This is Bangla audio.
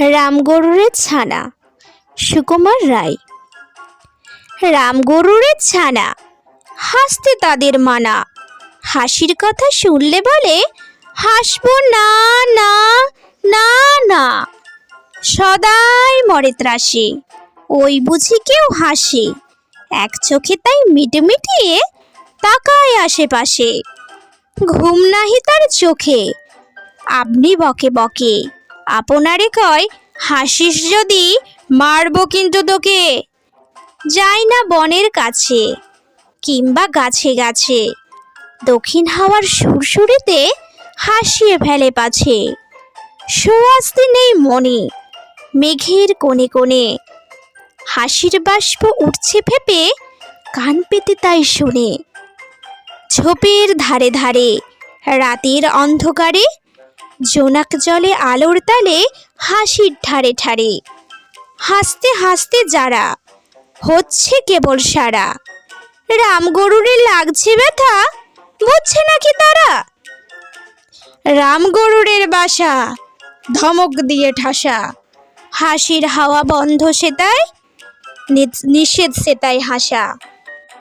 রামগরুরের ছানা, সুকুমার রায়। রামগরুরের ছানা, হাসতে তাদের মানা। হাসির কথা শুনলে বলে, হাসবো না না না না। সদাই মরে ত্রাসে, ওই বুঝি কেউ হাসে। এক চোখে তাই মিটমিটিয়ে তাকায় আশেপাশে। ঘুম নাহি তার চোখে, আপনি বকে বকে। আপনারে কয়, হাসিস যদি, মারবো কিন্তু তোকে। যাই না বনের কাছে, কিংবা গাছে গাছে, দক্ষিণ হাওয়ার সুরসুরিতে হাসিয়ে ফেলে পাছে। সুয়াস্তি নেই মনে, মেঘের কোণে কোণে, হাসির বাষ্প উঠছে ফেপে, কান পেতে তাই শুনে। ঝোপের ধারে ধারে, রাতের অন্ধকারে জোনাক জলে আলোর তালে হাসির ঠারে ঠারে হাসতে হাসতে যারা, হচ্ছে কেবল সারা। রামগরুরের লাগছে ব্যথা, বুঝছে নাকি তারা? রামগরুরের বাসা, ধমক দিয়ে ঠাসা। হাসির হাওয়া বন্ধ সেতায় নিষেধ সেতায় হাসা।